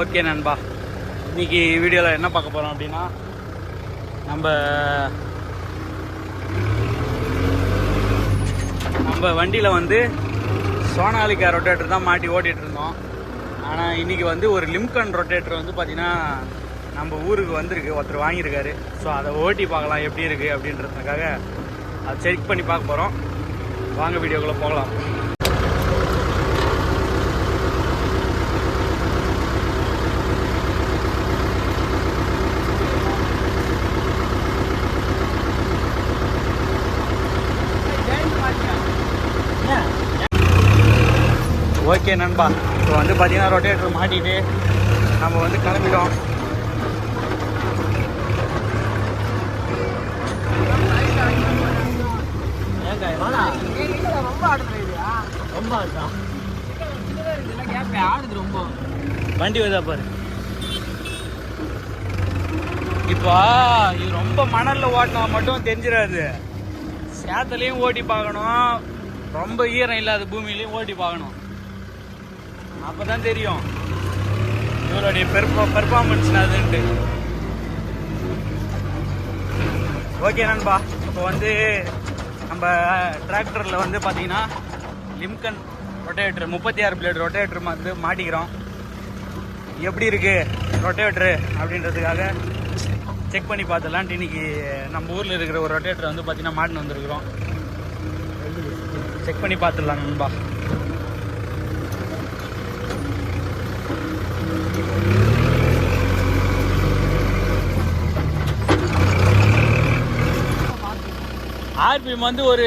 Okay நண்பா. இன்னைக்கு வீடியோவில் என்ன பார்க்க போகிறோம் அப்படின்னா நம்ம நம்ம வண்டியில் வந்து சோனாலிக்கா ரொட்டேட்டர் தான் மாட்டி ஓட்டிகிட்டு இருந்தோம். ஆனால் இன்னைக்கு வந்து ஒரு லிம்கன் ரொட்டேட்டர் வந்து பார்த்திங்கன்னா நம்ம ஊருக்கு வந்திருக்கு. ஒருத்தர் வாங்கியிருக்காரு. ஸோ அதை ஓட்டி பார்க்கலாம் எப்படி இருக்குது அப்படின்றதுக்காக அதை செக் பண்ணி பார்க்க போகிறோம் வாங்க வீடியோக்குள்ளே போகலாம். ஓகே நண்பா. இப்போ வந்து பார்த்தீங்கன்னா ரொட்டேட்டர் மாட்டிட்டு நம்ம வந்து கிளம்பிட்டோம். வண்டி வருதா பாரு. இப்போ இது ரொம்ப மணல்ல ஓட்டினா மட்டும் தெரிஞ்சிடாது சேத்துலையும் ஓட்டி பார்க்கணும். ரொம்ப ஈரம் இல்லாத பூமியிலையும் ஓட்டி பார்க்கணும். அப்போ தான் தெரியும். இவருடைய பெர்ஃபார்மன்ஸ் அதுன்ட்டு ஓகே நண்பா இப்போ வந்து நம்ம டிராக்டரில் வந்து பார்த்தீங்கன்னா லிம்கன் ரொட்டேட்டர் முப்பத்தி ஆறு பிளேட் ரொட்டேட்டர் வந்து மாட்டிக்கிறோம். எப்படி இருக்கு ரொட்டேட்டரு அப்படின்றதுக்காக செக் பண்ணி பார்த்துலான்ட்டு இன்னைக்கு நம்ம ஊரில் இருக்கிற ஒரு ரொட்டேட்டரை வந்து பார்த்தீங்கன்னா மாட்டின்னு வந்திருக்கிறோம். செக் பண்ணி பார்த்துடலாம் நண்பா. ஆர்பிஎம் வந்து ஒரு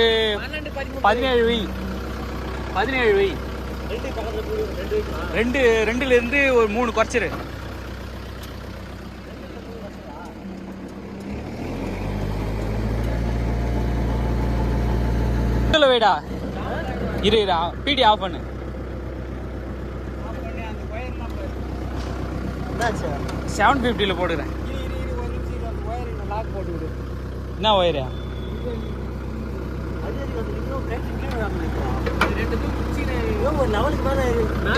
பதினேழு வை பதினேழு வை ரெண்டு ரெண்டுல இருந்து ஒரு மூணு குறைச்சிரு. வைடா இரு இரு பிடி ஆஃப் பண்ணு. செவன் ஃபிஃப்டியில் போடுறேன் என்ன ஒயரு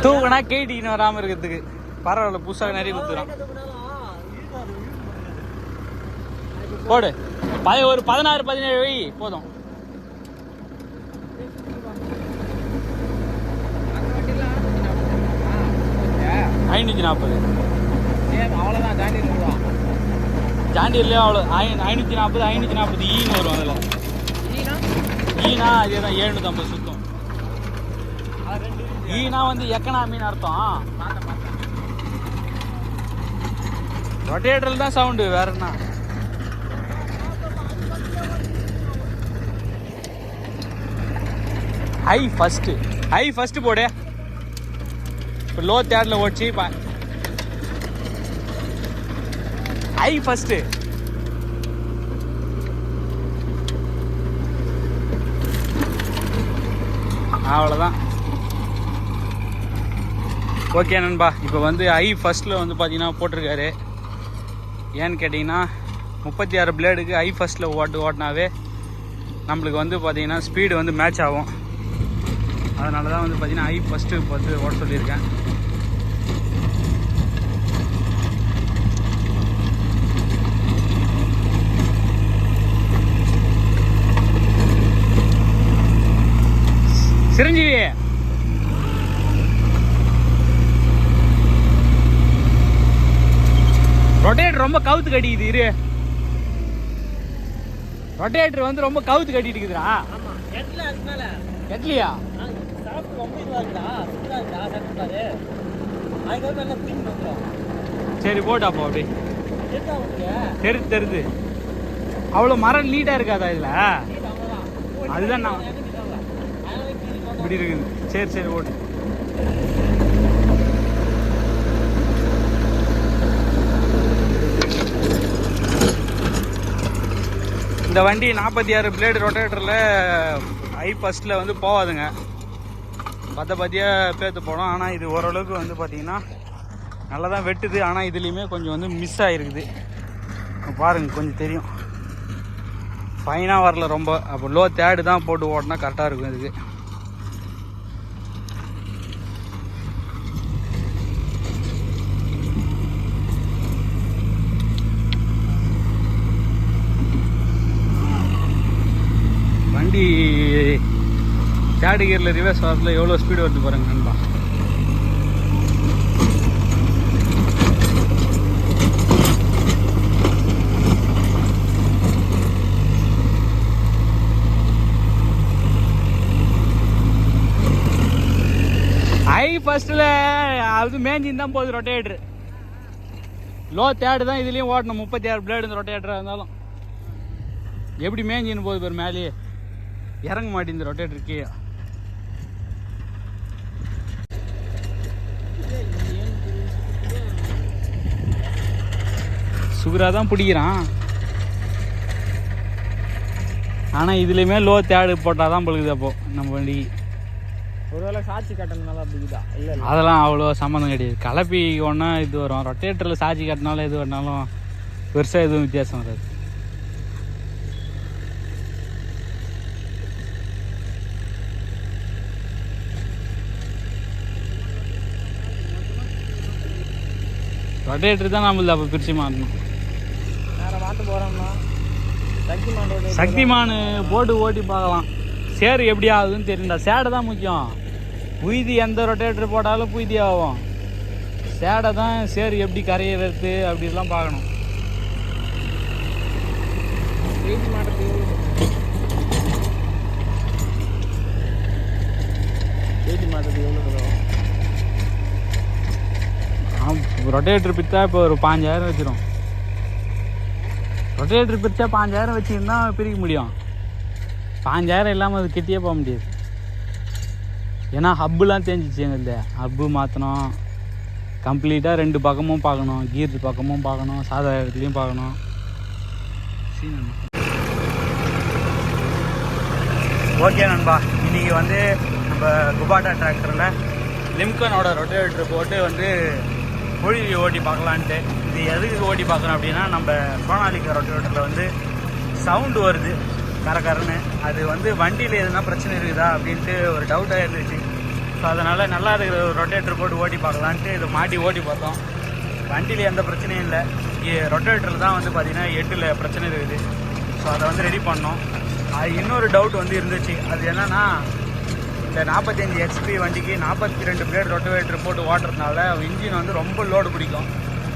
தூக்குனா கேட்டின்னு வராமல் இருக்கிறதுக்கு. பரவாயில்ல புதுசாக நிறைய குத்துறான் போடு. பத ஒரு பதினாறு பதினேழு வை. போதும். ஐநூற்றி நாற்பது அவ்வளோதான் தாண்டி விடுவான் ஜாண்டியர்லேயே அவ்வளோ ஐ ஐநூற்றி நாற்பது ஐநூற்றி நாற்பது ஈன்னு வரும் அதில். ஈனா? அதே தான் ஏழ்நூற்றம்பது சுத்தம் ஈனா வந்து எக்கனாமின்னு அர்த்தம். ரொட்டேட்டரில் தான் சவுண்டு வேற என்ன? ஹை ஃபஸ்ட்டு ஹை ஃபஸ்ட்டு போடு. இப்போ லோ தேர்டில் ஓடிச்சு பா ஐ ஃபஸ்ட்டு அவ்வளோதான் ஓகே நண்பா இப்போ வந்து ஐ ஃபஸ்ட்டில் வந்து பார்த்தீங்கன்னா போட்டிருக்காரு. ஏன்னு கேட்டிங்கன்னா முப்பத்தி ஆறு பிளேடுக்கு ஐ ஃபஸ்ட்டில் ஓட்டு ஓட்டினாவே நம்மளுக்கு வந்து பார்த்தீங்கன்னா ஸ்பீடு வந்து மேட்ச் ஆகும். அதனால தான் வந்து பார்த்திங்கன்னா ஐ ஃபஸ்ட்டு பார்த்து ஓட்ட சொல்லியிருக்கேன். சிரஞ்சீவி. ரொட்டேட்டர் ரொம்ப கவுத்து கட்டிக்குது இரு. ரொட்டேட்டர் வந்து ரொம்ப கவுத்து கட்டிட்டு இருக்குதுடா வந்துடும் சரி போட்டா போ அப்படி தெரு தெரிது அவ்வளோ மரம் நீட்டாக இருக்காதா இதில்? அதுதான் நான் இப்படி இருக்குது. சரி சரி ஓட்டு இந்த வண்டி நாற்பத்தி ஆறு பிளேடு ரொட்டேட்டரில் ஐ ஃபஸ்ட்டில் வந்து போகாதுங்க. பத்த பத்தியாக பேர்த்து போனோம் ஆனால் இது ஓரளவுக்கு வந்து பார்த்தீங்கன்னா நல்லா தான் வெட்டுது. ஆனால் இதுலேயுமே கொஞ்சம் வந்து மிஸ் ஆகிருக்குது பாருங்க கொஞ்சம் தெரியும். ஃபைனாக வரல ரொம்ப. அப்போ லோ தேர்டு தான் போட்டு ஓட்டினா கரெக்டாக இருக்கும் இதுக்கு. தேர்ட் கியரில் ரிவர்ஸ் வரதுல எவ்வளோ ஸ்பீடு வருது பாருங்க நண்பா. ஐ ஃபர்ஸ்ட்டில் அது மேஞ்சின்னு தான் போகுது ரொட்டேட்ரு லோ தேர்டு தான் இதுலேயும் ஓட்டணும் முப்பத்தி ஆறு பிளேடு இந்த ரொட்டேட்டராக இருந்தாலும். எப்படி மேஞ்சின்னு போகுது பேர் மேலேயே. இறங்க மாட்டேங்குது ரொட்டேட்டர் கீழே. சுகரா தான் பிடிக்கிறான். ஆனால் இதுலேயுமே லோ தேர்டு போட்டால் தான் பழுகுது அப்போ நம்ம வண்டி. ஒருவேளை சாட்சி கட்டணனால அப்படிக்குதா இல்ல அதெல்லாம் அவ்வளோ சம்மந்தம் கிடையாது. கலப்பி ஒன்றா இது வரும். ரொட்டேட்டரில் சார்ஜ் கட்டினாலும் எது வேணாலும் பெருசாக எதுவும் வித்தியாசம் வராது. ரொட்டேட்டர் தான் நம்மளது அப்போ பிரித்து மாட்டணும் பார்த்து போகிறோம்னா சக்தி சக்திமான் போட்டு ஓட்டி பார்க்கலாம். சேரு எப்படி ஆகுதுன்னு தெரியுண்டா சேடை தான் முக்கியம். புய்தி எந்த ரொட்டேட்டர் போட்டாலும் புய்தி ஆகும். சேடை தான் சேரு எப்படி கரையிறது அப்படிலாம் பார்க்கணும். எவ்வளோ ரொட்டேட்டர் பித்தா இப்போ ஒரு பாஞ்சாயிரம் வச்சிடும் ரொட்டேட்டர் பிரித்தா பாஞ்சாயிரம் வச்சுருந்தா பிரிக்க முடியும். பாஞ்சாயிரம் இல்லாமல் அது கெட்டியே போக முடியாது. ஏன்னா ஹப்புலாம் தேஞ்சிச்சு எங்களுக்கு ஹப்பு மாற்றணும் கம்ப்ளீட்டாக ரெண்டு பக்கமும் பார்க்கணும். கீர் பக்கமும் பார்க்கணும். சாதா இடத்துலையும் பார்க்கணும். ஓகே நண்பா. இன்றைக்கி வந்து நம்ம குபாட்டா டிராக்டரில் லிம்கனோட ரொட்டேட்டர் போட்டு வந்து மொழி ஓட்டி பார்க்கலான்ட்டு. இது எதுக்கு ஓட்டி பார்க்குறோம் அப்படின்னா நம்ம சோனாலிக்கா ரொட்டேட்டரில் வந்து சவுண்டு வருது. கரகரன்னு. அது வந்து வண்டியில் எதுனா பிரச்சனை இருக்குதா அப்படின்ட்டு ஒரு டவுட்டாக இருந்துச்சு. ஸோ அதனால் நல்லா இருக்கிற ஒரு ரொட்டேட்டர் போட்டு ஓட்டி பார்க்கலான்ட்டு இதை மாட்டி ஓட்டி பார்த்தோம். வண்டியில் எந்த பிரச்சனையும் இல்லை. ரொட்டேட்டரில் தான் வந்து பார்த்திங்கன்னா எட்டில் பிரச்சனை இருக்குது. ஸோ அதை வந்து ரெடி பண்ணோம். அது இன்னொரு டவுட் வந்து இருந்துச்சு. அது என்னன்னா இந்த நாற்பத்தஞ்சு ஹெச்பி வண்டிக்கு நாற்பத்தி ரெண்டு பிளேட் ரொட்டவேட்டர் போட்டு ஓட்டுறதுனால இன்ஜின் வந்து ரொம்ப லோடு பிடிக்கும்.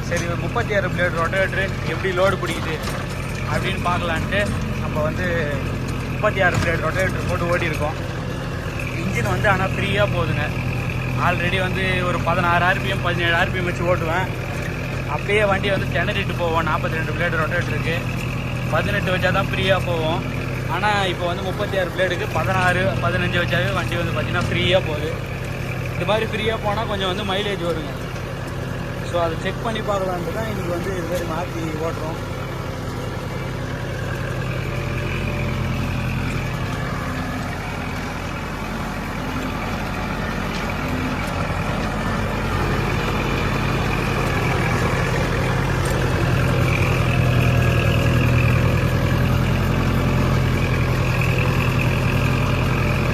சரி ஒரு முப்பத்தி ஆறு பிளேட் ரொட்டேட்ரு எப்படி லோடு பிடிக்குது அப்படின்னு பார்க்கலான்ட்டு நம்ம வந்து முப்பத்தி ஆறு பிளேட் ரொட்டேட்ரு போட்டு ஓடி இருக்கோம் இன்ஜின் வந்து ஆனால் ஃப்ரீயாக போகுதுங்க. ஆல்ரெடி வந்து ஒரு பதினாறு ஆர்பிஎம் பதினேழு ஆர்பிஎம் வச்சு ஓட்டுவேன். அப்படியே வண்டி வந்து திணறிட்டு போவோம். நாற்பத்தி ரெண்டு பிளேடு ரொட்டேட்ருக்கு பதினெட்டு வச்சா தான் ஃப்ரீயாக போவோம். ஆனால் இப்போ வந்து முப்பத்தி ஆறு பிளேடுக்கு பதினாறு பதினஞ்சு வச்சாவே வண்டி வந்து பார்த்திங்கன்னா ஃப்ரீயாக போகுது. இது மாதிரி ஃப்ரீயாக போனால் கொஞ்சம் வந்து மைலேஜ் வருங்க. ஸோ அதை செக் பண்ணி பார்க்கலான்ட்டு தான் இன்றைக்கி வந்து இது மாதிரி மாற்றி ஓட்டுறோம்.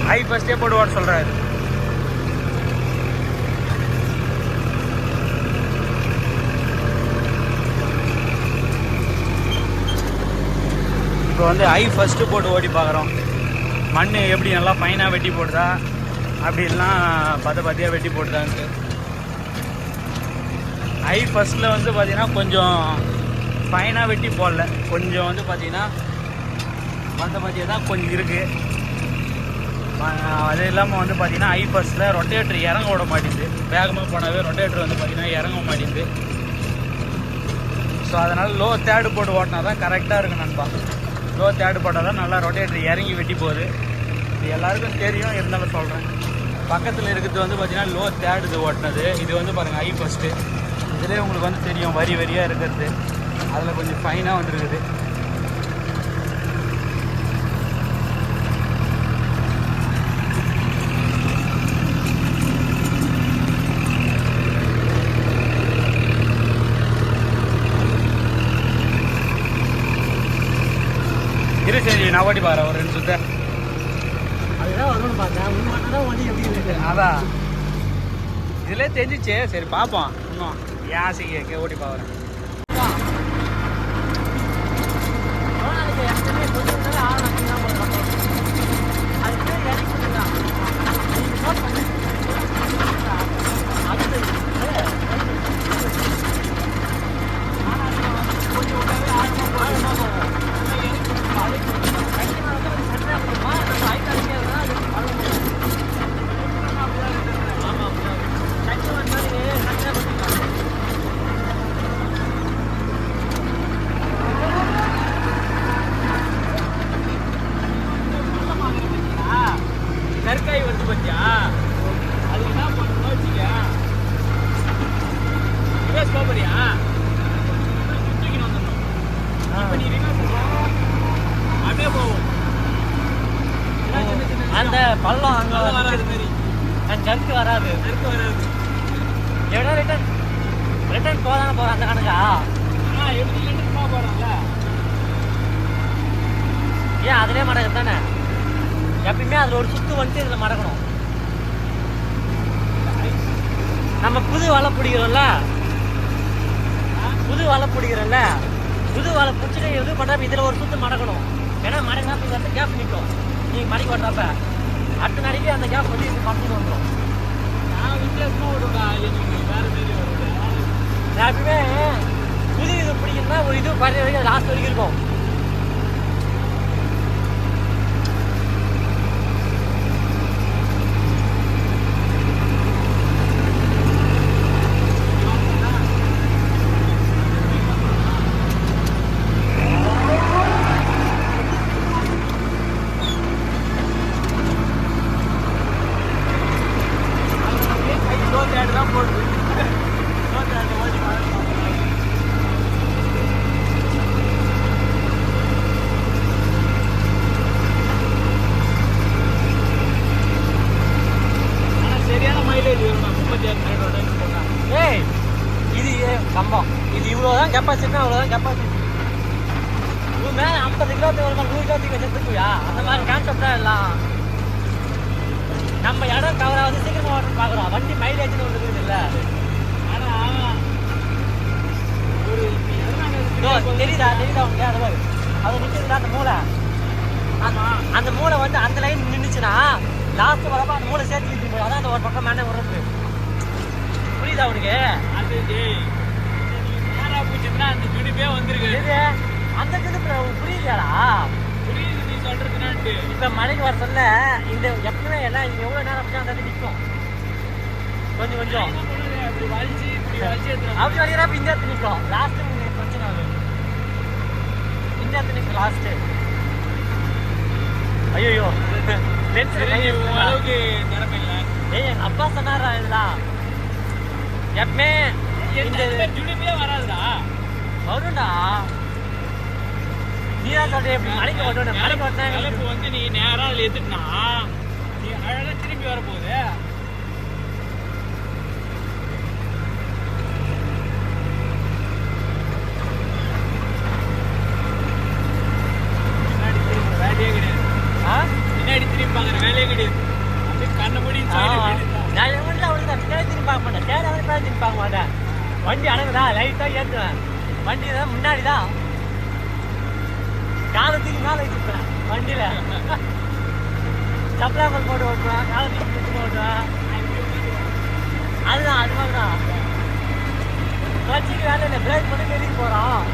ஐ ஃபஸ்ட்டே போட்டு ஓட சொல்கிறாரு வந்து ஐ ஃபஸ்ட்டு போட்டு ஓடி பார்க்குறோம். மண் எப்படி நல்லா ஃபைனாக வெட்டி போடுதா? அப்படி இல்லைனா பத பத்தியாக வெட்டி போடுதான்ட்டு ஐ ஃபஸ்ட்டில் வந்து பார்த்திங்கன்னா கொஞ்சம் ஃபைனாக வெட்டி போடல. கொஞ்சம் வந்து பார்த்திங்கன்னா பத பத்தியாக தான் கொஞ்சம் இருக்குது அது இல்லாமல் வந்து பார்த்தீங்கன்னா ஐ பஸ்ஸில் ரொட்டேட்டர் இறங்க விட மாட்டேங்குது. வேகமாக போனாவே ரொட்டேட்டர் வந்து பார்த்திங்கன்னா இறங்க மாட்டேங்குது. ஸோ அதனால் லோ தேர்டு போட்டு ஓட்டினா தான் கரெக்டாக இருக்கும் நண்பா. லோ தேர்டு போட்டால் தான் நல்லா ரொட்டேட்டர் இறங்கி வெட்டி போகுது. இது எல்லாருக்கும் தெரியும் இருந்தாலும் சொல்கிறேன் பக்கத்தில் இருக்கிறது வந்து பார்த்திங்கன்னா லோ தேர்டு இது ஓட்டினது. இது வந்து பாருங்கள் ஐ ஃபஸ்ட்டு இதுலேயே உங்களுக்கு வந்து தெரியும் வரி வரியாக இருக்கிறது. அதில் கொஞ்சம் ஃபைனாக வந்துருக்குது. ஓட்டி பாரு ஒரு ரெண்டு சுத்த. அதுதான் வரும்னு பார்த்தேன். உண்மை தான் வண்டி எப்படி இருக்கு. அதான் இதுல தெரிஞ்சிச்சே. சரி பார்ப்போம் இன்னும். ஏன் ஆசைக்கு கே ஓட்டி பார்க்குறேன் சோனாலிக்கு எப்பவுமே கொஞ்சம் நேரம் ஆகணும் தான் அதுக்கு இறக்கி கொடுக்கலாம் நெற்காய் வந்து பத்தியா அதுக்கு என்ன பண்ணணும் வச்சுக்க ரிவர்ஸ் போறியா தூக்கின்னு வந்துடணும் இப்போ நீ ரிவர்ஸ் அப்படியே போகும் ஏன்னா சின்ன சின்ன அந்த பள்ளம் அங்க விஷயம் வராது மாரி அந்த ஜர்க்கு வராது நெருக்க வராது எவ்வளோ ரிட்டர்ன் ரிட்டர்ன் போதானே போகிறோம் அந்த கணக்கா ஆ எப்படி லெட்டர் போக போறோம்ல ஏன் அதிலே மடக்கு தானே? எப்பயுமே அதில் ஒரு சுத்து வந்துட்டு இதில் மடக்கணும். நம்ம புது வலை பிடிக்கிறோம்ல? புது வலை பிடிக்கிறோம்ல? புது வலை பிடிச்சிட்டு இது பண்ணுறப்ப இதில் ஒரு சுத்து மடக்கணும். ஏன்னா மடங்கினா இப்போ அந்த கேப் நிற்கும் நீங்கள் மடக்கி ஓட்டுறப்ப அடுத்த நாளைக்கு அந்த கேப் வந்து இது பக்கத்து வந்துடும் நான் வித்தியாசமா விடுவேன் வேற மாரி வருவேன் நான் எப்பயுமே புது இது பிடிக்கணும்னா ஒரு இது பழைய வரைக்கும் லாஸ்ட் வரைக்கும் இருக்கும் ஸ்லோ தேட் தான் போடுது ஸ்லோ தேட் ஓடி ஆனா சரியான மைலேஜ் வரும் முப்பத்தி ஆறு கிலோமீட்டர் டைம் போட்டா ஏய் இது ஏ- கம்பம் இது இவ்வளோதான் கெப்பாசிட்டினா அவ்வளோதான் கெப்பாசிட்டி இது மேலே ஐம்பது கிலோ வருமா நூறு கிலோ தூக்கி வச்சுருக்குயா அந்த மாதிரி கான்செப்ட் தான் எல்லாம் நம்ம இடம் கவர் ஆகுது சீக்கிரமா ஓட்டணும் பார்க்குறோம் வண்டி மைலேஜ்னு ஒன்று இருக்குது இல்லை ஆனா ஒரு இப்ப எதனால தெரியுதா தெரியுதா அது நிற்கிறதுல அந்த மூளை ஆமா அந்த மூளை வந்து அந்த லைன் நின்றுச்சுன்னா லாஸ்ட் வரப்ப அந்த மூளை சேர்த்து நிற்கும் அதான் அந்த ஒரு பக்கம் மேலே விடுறது புரியுதா அவனுக்கு அது போச்சுன்னா அந்த துடிப்பே வந்திருக்கு அந்த திடுப்புல உனக்கு புரியுதாடா புரியுது நீ சொல்றதுனாட்டு இப்ப மழைக்கு வர சொல்ல இந்த எப்பவுமே எல்லாம் இங்க எவ்வளவு நேரம் அந்த இடத்துல நிற்கும் கொஞ்சம் கொஞ்சம் அப்படி வலிச்சு இப்படி வலிச்சு அப்படி வலிக்கிறப்ப இந்த இடத்துல நிற்கும் லாஸ்ட் இடத்துல நிற்கும் லாஸ்ட் ஐயோ லென்ஸ் அளவுக்கு திறமை இல்லை ஏய் எங்க அப்பா சொன்னாரா இதெல்லாம் எப்பவுமே இந்த துடிப்பே வராதுடா. வரும்டா. நீ தான் சொல்ற எப்படி மலைக்கு ஓட்டணும் மலைக்கு ஓட்டினா வந்து நீ நேரா எடுத்துட்டா நீ அழகா திரும்பி வர போகுது பின்னாடி திரும்ப வேலையே கிடையாது ஆ? பின்னாடி திரும்பி பார்க்குற வேலையே கிடையாது அப்படியே கண்ணை மூடி ஆ. side ல போயிட்டு நான் என் வண்டியில் அவனுக்கு தான் பின்னாடி திரும்பி பார்க்க மாட்டேன் தேட அவனுக்கு பின்னாடி திரும்பி பார்க்க மாட்டேன் வண்டி அடங்குதா? லைட்டாக ஏற்றுவேன் வண்டி தான் முன்னாடி தான் காலத்துக்கு மேலே வச்சுருப்பேன் வண்டியில். சப்ளாமல் போட்டு ஓட்டுவேன் காலத்துக்கு போட்டு ஓட்டுவேன். அதுதான் அது மாதிரி தான் கிளச்சுக்கு வேலை இல்லை பிரேக் பண்ணி வெளியே போகிறோம்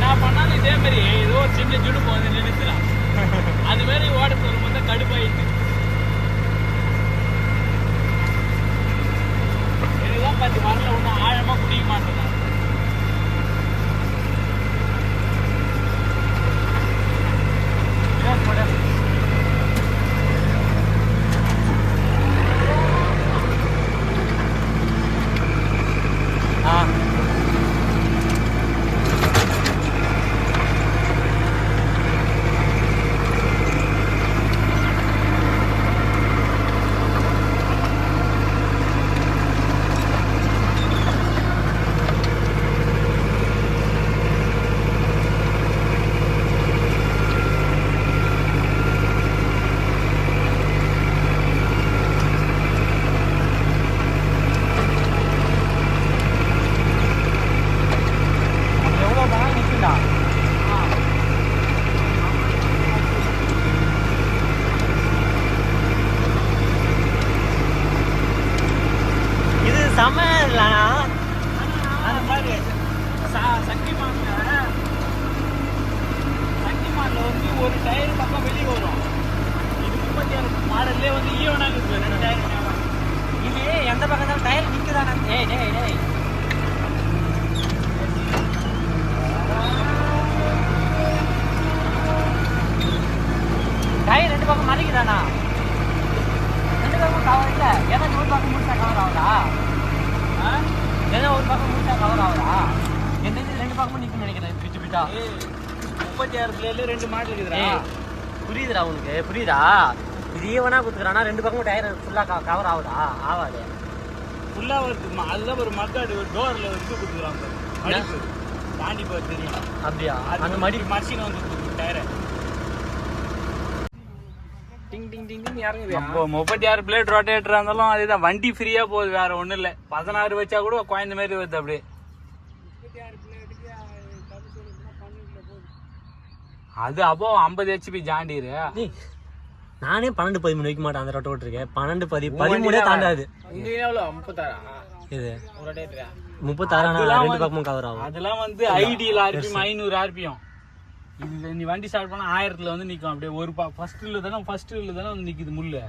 நான் பண்ணாலும் இதே மாதிரி ஏதோ ஒரு சின்ன ஜுடுப்பு வந்து நின்றுச்சுலாம் அது மாதிரி ஓடத்துல வரும்போது தான் கடுப்பாயிட்டு செம இல்லைண்ணா அந்த மாதிரி ச- சக்திமான்ல சக்திமான்ல வந்து ஒரு டயர் பக்கம் வெளியே வரும். இது முப்பத்தி ஆறு மாடல்லே வந்து e ஈவனாக இருக்குது. ரெண்டு டயர் இது எந்த பக்கம் தான் டயர் நிற்குதாண்ணா டேய் டேய். டேய் டயர் ரெண்டு பக்கம் மறைக்குதானா? ரெண்டு பக்கம் கவர் இல்லை. ஏன்னா ஒரு பக்கம் முடிச்சா கவர் ஆகுதா? ஏன்னா ஒரு பக்கம் முழுசா கவர் ஆகுதா எந்த ரெண்டு பக்கமும் நிற்கும்னு நினைக்கிறேன் பிச்சு பிட்டா முப்பத்தி ஆறு பிளேல ரெண்டு மாடல் இருக்குதுடா. புரியுதுடா உனக்கு புரியுதா? இது ஈவனா குத்துக்கிறானா ரெண்டு பக்கமும் டயர் ஃபுல்லா கவர் ஆகுதா? ஆகாது. ஃபுல்லா வருது ம- அதுல ஒரு மக்காடு ஒரு டோர்ல ஒரு பாரு. மடிப்பு. தாண்டி போய் தெரியும். அப்படியா? அந்த மடி மடிச்சின்னு வந்து டயரை முப்பத்தி ஆறு பிளேட் ரொட்டேட்டர் இருந்தாலும் அதுதான். வண்டி ஃப்ரீயா போகுது வேற ஒண்ணும் இல்ல. பதினாறு வச்சா கூட குழந்த மாதிரி வருது அப்படியே. அது அப்போ ஐம்பது ஹெச்பி ஜாண்டிரு. நானே பன்னெண்டு பதிமூணு வைக்க மாட்டேன் அந்த ரொட்ட ஓட்டிருக்கேன் பன்னெண்டு பதி பதிமூணே தாண்டாது. இது முப்பத்தாறு? ரெண்டு பக்கமும் கவர் ஆகும். அதெல்லாம் வந்து ஐடியில் ஆர்பிஎம் ஐநூறு ஆர்பிஎம் இதுல நீ வண்டி ஸ்டார்ட் பண்ணா ஆயிரத்துல வந்து நிக்கும். அப்படியே ஒரு ஃபர்ஸ்ட்ல தானே ஃபர்ஸ்ட்ல தானே வந்து நிக்குது முள்ளு.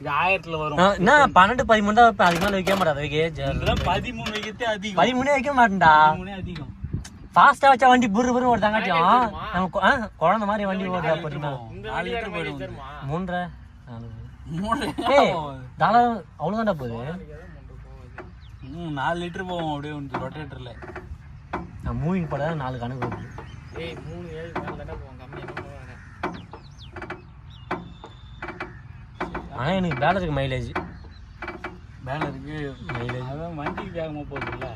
இது ஆயிரத்துல வரும். என்ன பன்னெண்டு பதிமூணு தான் வைப்பேன் அதுக்கு மேலே வைக்க மாட்டேன். வைக்க இதெல்லாம் பதிமூணு வைக்கிறதே அதிகம். பதிமூணே வைக்க மாட்டேன்டா. பதிமூணே அதிகம். ஃபாஸ்டா வச்சா வண்டி புரு புரு ஓடுதாங்காட்டியும் நம்ம கொ- ஆ, குழந்தை மாதிரி வண்டி ஓடுதா பொறுமை நாலு லிட்டர் போயிடும் மூன்றரை நாலு. தாராளம் அவ்வளோதான்டா போகுது. ம், நாலு லிட்டர் போவோம். அப்படியே ரொட்டேட்டர்ல நான் மூவிங் போட நாலு கணக்கு வருது ஏய் மூணு ஏழு மேலே தானே போவோம். கம்மி என்ன போவாங்க? ஆனா எனக்கு பேலருக்கு மைலேஜ் மேல இருக்கு. மைலேஜ் அதான் வண்டி வேகமா போகுதுல்ல.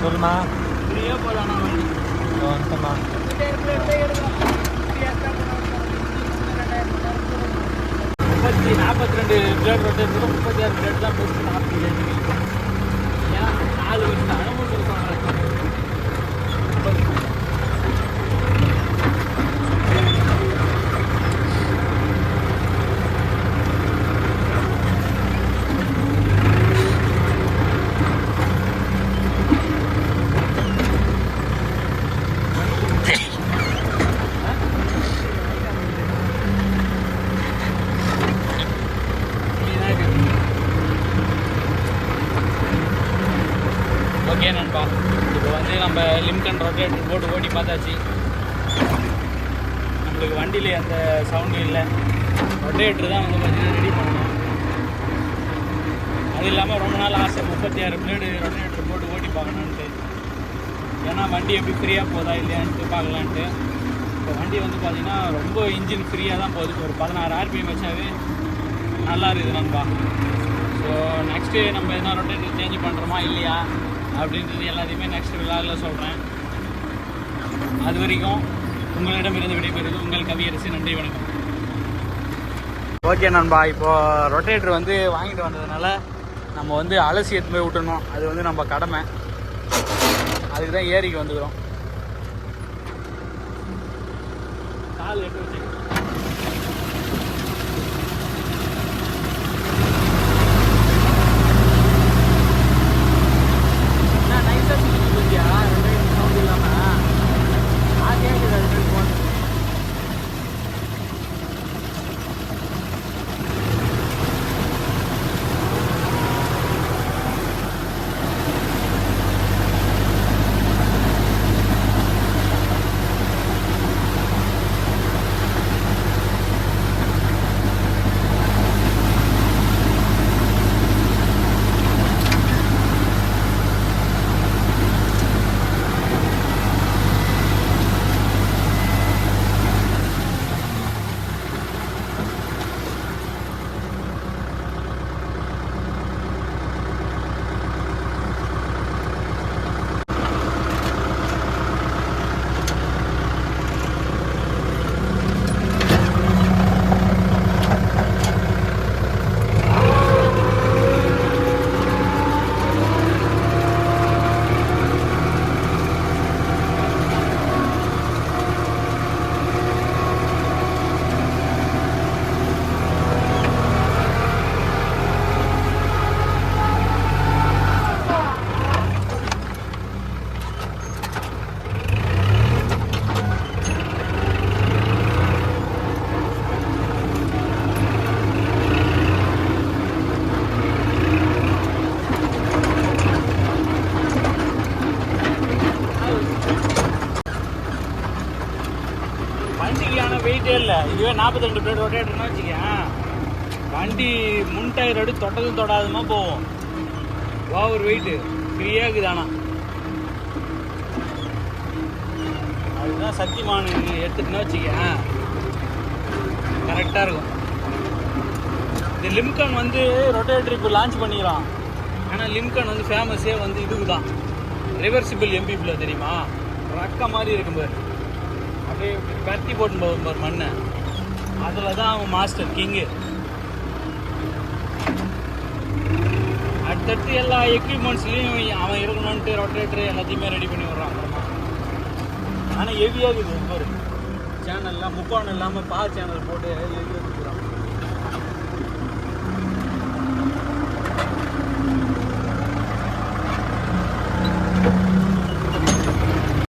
சொல்லுமா? ஃப்ரீயா போலாம் வண்டி வந்துட்டமா முப்பத்தி நாற்பத்தி ரெண்டு பிளேட் ரொட்டேட்டர் முப்பத்தி ஆறு பிளேட் தான் பெஸ்ட் நாற்பத்தி ஏன்னா நாலு வருஷம் அனுபவம் சொல்றாங்க ஓகே நண்பா இப்போ வந்து நம்ம லிம்கன் ரொட்டேட்டர் போட்டு ஓட்டி பார்த்தாச்சு. நம்மளுக்கு வண்டியில் எந்த சவுண்டும் இல்லை. ரொட்டேட்டர் தான் வந்து பார்த்தீங்கன்னா ரெடி பண்ணணும். அது இல்லாமல் ரொம்ப நாள் ஆசை. முப்பத்தி ஆறு பிளேடு ரொட்டேட்டர் போட்டு ஓட்டி பார்க்கணுன்ட்டு ஏன்னா வண்டி எப்படி ஃப்ரீயாக போதா இல்லையான்ட்டு பார்க்கலான்ட்டு. இப்போ வண்டி வந்து பார்த்தீங்கன்னா ரொம்ப இன்ஜின் ஃப்ரீயாக தான் போகுது. ஒரு பதினாறு ஆர்பிஎம் வச்சாவே நல்லா இருக்குது நண்பா. ஸோ நெக்ஸ்ட்டு நம்ம எதனா ரொட்டேட்டர் சேஞ்ச் பண்ணுறோமா இல்லையா? அப்படின்றது எல்லாத்தையுமே நெக்ஸ்ட் விழாவில் சொல்கிறேன் அது வரைக்கும் உங்களிடமிருந்து விடைபெறுவது உங்கள் கவியரசு நன்றி வணக்கம். ஓகே நண்பா இப்போ ரொட்டேட்டர் வந்து வாங்கிட்டு வந்ததுனால நம்ம வந்து அலசி எடுத்து போய் விட்டணும் அது வந்து நம்ம கடமை. அதுக்கு தான் ஏரிக்கு வந்துக்கிறோம். கால் எடுத்து முன் அடி தொட்டதும் தொடாதமா போகும் ஓவர் வெயிட்டு ஃப்ரீயாக இருக்குது ஆனால் அதுதான் சத்தியமான எடுத்துட்டுனா வச்சுக்க கரெக்டாக இருக்கும். இந்த லிம்கன் வந்து ரொட்டேட்டர் இப்போ லான்ச் பண்ணிக்கிறான் ஆனால் லிம்கன் வந்து ஃபேமஸே வந்து இதுக்கு தான் ரிவர்சிபிள் எம்பிபியில் தெரியுமா? ரக்க மாதிரி இருக்கும் பாரு. அப்படியே பருத்தி போட்டு போகும் பாரு மண்ணை. அதில் தான் அவன் மாஸ்டர் கிங்கு தட்டு எல்லா எக்யூப்மெண்ட்ஸ்லேயும் அவன் இருக்கணும்ன்ட்டு ரொட்டேட்டர் எல்லாத்தையுமே ரெடி பண்ணி விட்றான் அப்புறமா. ஆனால் ஹெவியாக இருக்குது சேனல்லாம் முக்கோணம் இல்லாமல் பா சேனல் போட்டு